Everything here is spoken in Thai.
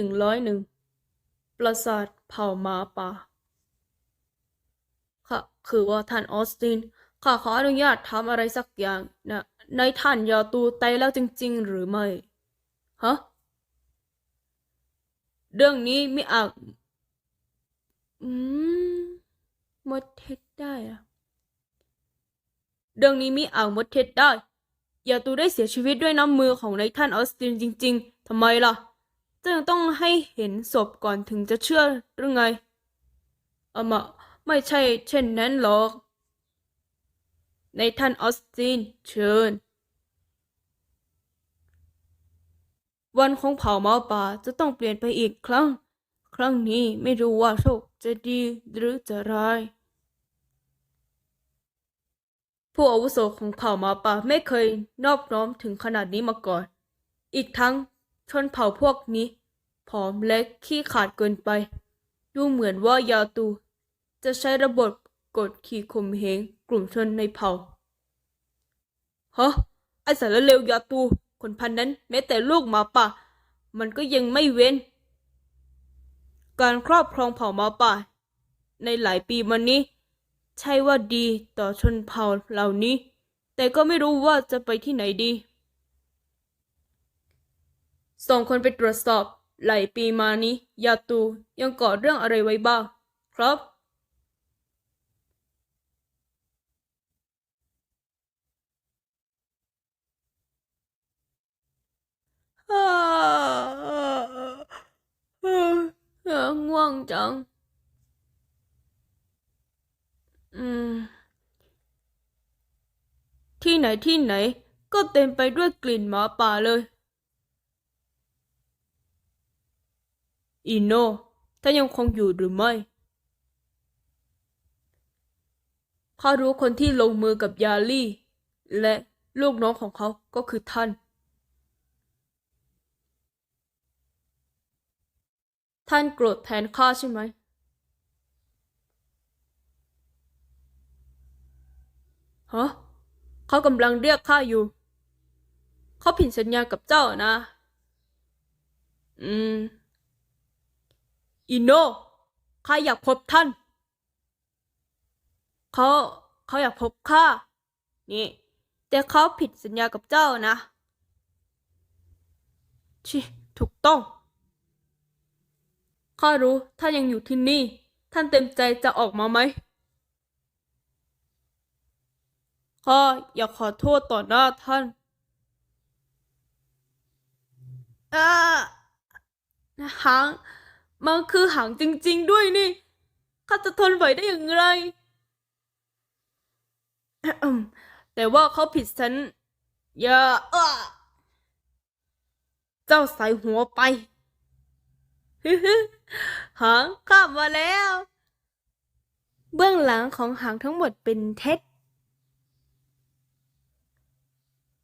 นึ่งร้อยหนึ่งปราสาทเผ่าหมาป่าค่ะคือว่าท่านออสตินข้าขออนุญาตทำอะไรสักอย่างนะในท่านยาตูไตายแล้วจริง ๆ หรือไม่ฮะเรื่องนี้ไม่อาจอืมมดเท็จได้อะเรื่องนี้มิอาจหมดเท็จได้ยาตูได้เสียชีวิตด้วยน้ำมือของนายท่านออสตินจริง ๆ ทำไมล่ะ จะยังต้องให้เห็นศพก่อนถึงจะเชื่อหรือไงอะมะไม่ใช่เช่นนั้นหรอก ในท่านออสตินเชิญ วันของเผ่าหมาป่าจะต้องเปลี่ยนไปอีกครั้ง ครั้งนี้ไม่รู้ว่าโชคจะดีหรือจะร้าย ผู้อาวุโสของเผ่าหมาป่าไม่เคยนอบน้อมถึงขนาดนี้มาก่อน อีกทั้ง ชนเผ่าพวกนี้ ผอมและขี้ขาดเกินไป ดูเหมือนว่ายาตู จะใช้ระบบกดขี่ข่มเหงกลุ่มชนในเผ่าฮะไอสารเลวยาตู คนพันนั้นแม้แต่ลูกหมาป่า มันก็ยังไม่เว้น การครอบครองเผ่าหมาป่า ในหลายปีมานี้ ใช่ว่าดีต่อชนเผ่าเหล่านี้ แต่ก็ไม่รู้ว่าจะไปที่ไหนดี ส่งคนไปตรวจสอบ หลายปีมานี้ ยาตูยังก่อเรื่องอะไรไว้บ้าง ครับอ่าเออเออง่วงจัง อืม ที่ไหนที่ไหน ก็เต็มไปด้วยกลิ่นหมาป่าเลย อินโนท่านยังคงอยู่หรือไม่ข้ารู้คนที่ลงมือกับยาลี่ และลูกน้องของเขาก็คือท่าน ท่านโกรธแทนข้าใช่ไหม ฮะ เขากำลังเรียกข้าอยู่ เขาผิดสัญญากับเจ้านะ อืม อิโนข้าอยากพบท่าน เขาเขาอยากพบข้า นี่ แต่เขาผิดสัญญากับเจ้านะ ชิถูกต้อง ข้ารู้ท่านยังอยู่ที่นี่ ท่านเต็มใจจะออกมาไหมข้าอยากขอโทษต่อหน้าท่านอ่าหาง มันคือหางจริง ๆ ด้วยนี่ข้าจะทนไหวได้อย่างไร แต่ว่าเขาผิดฉัน อย่าอ้าเจ้าใส่หัวไปหางข้ามาแล้ว เบื้องหลังของหางทั้งหมดเป็นเท็จ